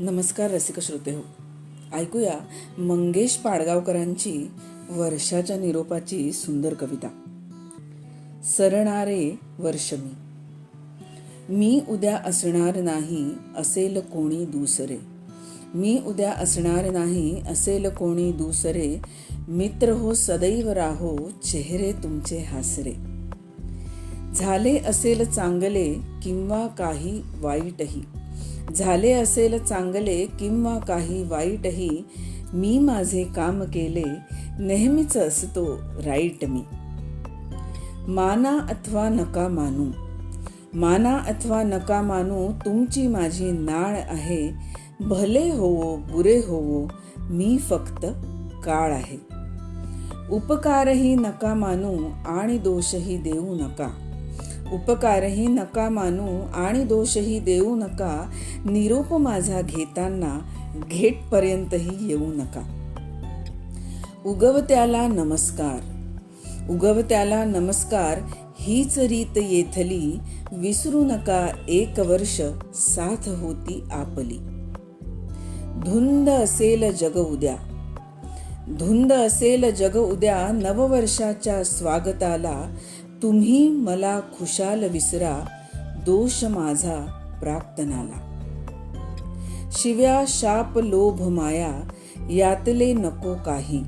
नमस्कार रसिक श्रोते हो. ऐकूया मंगेश पाडगावकरांची वर्षाच्या निरोपाची सुंदर कविता. सरणारे वर्ष मी मी उद्या असणार नाही असेल कोणी दुसरे. मी उद्या असणार नाही असेल कोणी दुसरे. मित्र हो सदैव राहो चेहरे तुमचे हासरे. झाले असेल चांगले किंवा काही वाईटही. झाले असेल चांगले किंवा काही वाईटही मी माझे काम केले नेहमीच असतो राईट मी. माना अथवा नका मानू. माना अथवा नका मानू तुमची माझी नाळ आहे. भले होवो बुरे होवो मी फक्त काळ आहे. उपकारही नका मानू आणि दोषही देऊ नका. उपकारही नका मानू आणि दोषही देऊ नका. निरोप माझा घेताना घेटपर्यंतही येऊ नका. उगवत्याला नमस्कार. उगवत्याला नमस्कार हीच रीत येथली. विसरू नका एक वर्ष साथ होती आपली. धुंद असेल जग उद्या. धुंद असेल जग उद्या नववर्षाच्या स्वागताला. तुम्ही मला खुशाल विसरा दोष माझा प्राप्तनाला शिव्या शाप लोभ माया यातले नको काही.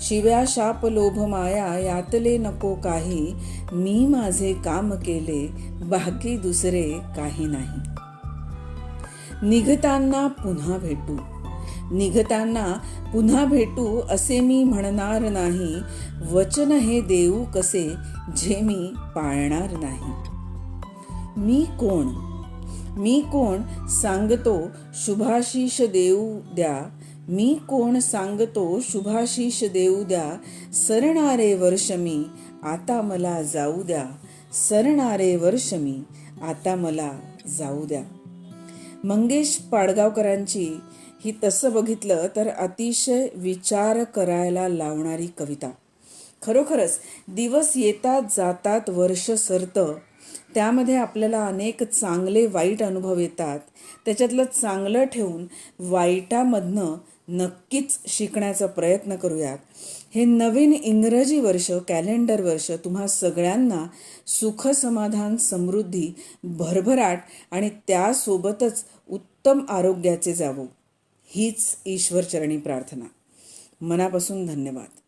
शिव्या शाप लोभ माया यातले नको काही. मी माझे काम केले बाकी दुसरे काही नाही. निघताना पुन्हा भेटू. निघताना पुन्हा भेटू असे मी म्हणणार नाही. वचन हे देऊ कसे जे मी पाळणार नाही. मी कोण? मी कोण सांगतो शुभाशीष देऊ द्या? मी कोण सांगतो शुभाशीष देऊ द्या? सरणारे वर्ष मी आता मला जाऊ द्या. सरणारे वर्ष मी आता मला जाऊ द्या. मंगेश पाडगावकरांची ही तसं बघितलं तर अतिशय विचार करायला लावणारी कविता. खरोखरच दिवस येतात जातात वर्ष सरतं. त्यामध्ये आपल्याला अनेक चांगले वाईट अनुभव येतात. त्याच्यातलं चांगलं ठेवून वाईटामधनं नक्कीच शिकण्याचा प्रयत्न करूयात. हे नवीन इंग्रजी वर्ष कॅलेंडर वर्ष तुम्हा सगळ्यांना सुख समाधान समृद्धी भरभराट आणि त्यासोबतच उत्तम आरोग्याचे जावं. हीच ईश्वरचरणी प्रार्थना. मनापासून धन्यवाद.